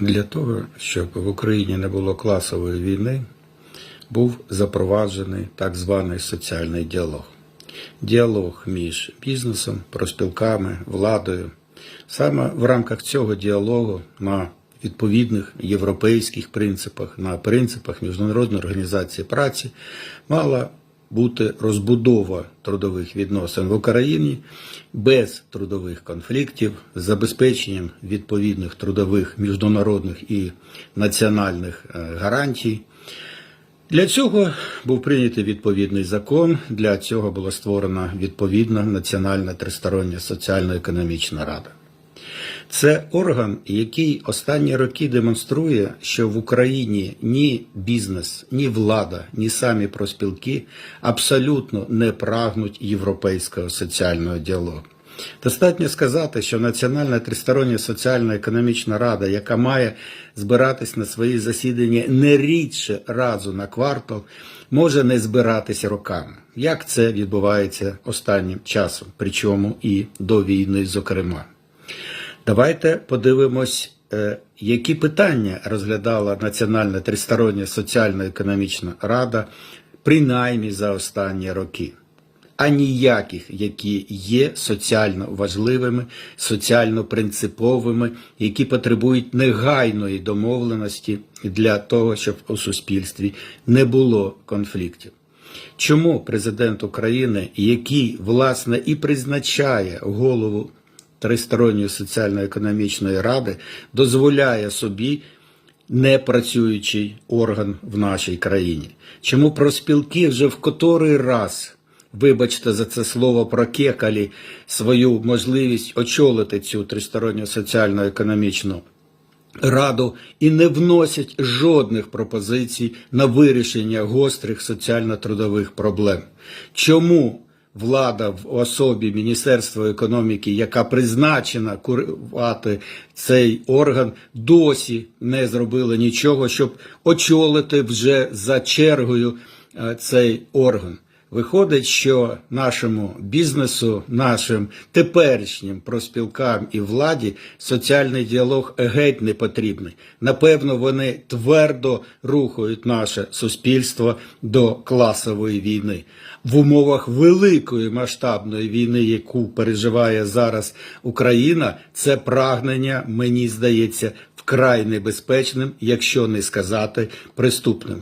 Для того, щоб в Україні не було класової війни, був запроваджений так званий соціальний діалог. Діалог між бізнесом, проспілками, владою. Саме в рамках цього діалогу на відповідних європейських принципах, на принципах Міжнародної організації праці мала бути розбудова трудових відносин в Україні без трудових конфліктів, з забезпеченням відповідних трудових міжнародних і національних е, гарантій. Для цього був прийнятий відповідний закон. Для цього була створена відповідна Національна тристороння соціально-економічна рада. Це орган, який останні роки демонструє, що в Україні ні бізнес, ні влада, ні самі проспілки абсолютно не прагнуть європейського соціального діалогу. Достатньо сказати, що Національна тристороння соціально-економічна рада, яка має збиратись на свої засідання не рідше разу на квартал, може не збиратися роками. Як це відбувається останнім часом, причому і до війни, зокрема. Давайте подивимось, е, які питання розглядала Національна тристороння соціально-економічна рада, принаймні за останні роки, а ніяких, які є соціально важливими, соціально принциповими, які потребують негайної домовленості для того, щоб у суспільстві не було конфліктів. Чому президент України, який власне і призначає голову Тристоронньої соціально-економічної ради, дозволяє собі непрацюючий орган в нашій країні? Чому проспілки вже в котрий раз, вибачте за це слово, прокекалі свою можливість очолити цю тристоронню соціально-економічну Раду і не вносять жодних пропозицій на вирішення гострих соціально-трудових проблем. Чому влада в особі Міністерства економіки, яка призначена курувати цей орган, досі не зробила нічого, щоб очолити вже за чергою е, цей орган? Виходить, що нашому бізнесу, нашим теперішнім проспілкам і владі соціальний діалог геть не потрібний. Напевно, вони твердо рухають наше суспільство до класової війни в умовах великої масштабної війни, яку переживає зараз Україна. Це прагнення, мені здається, вкрай небезпечним, якщо не сказати преступним.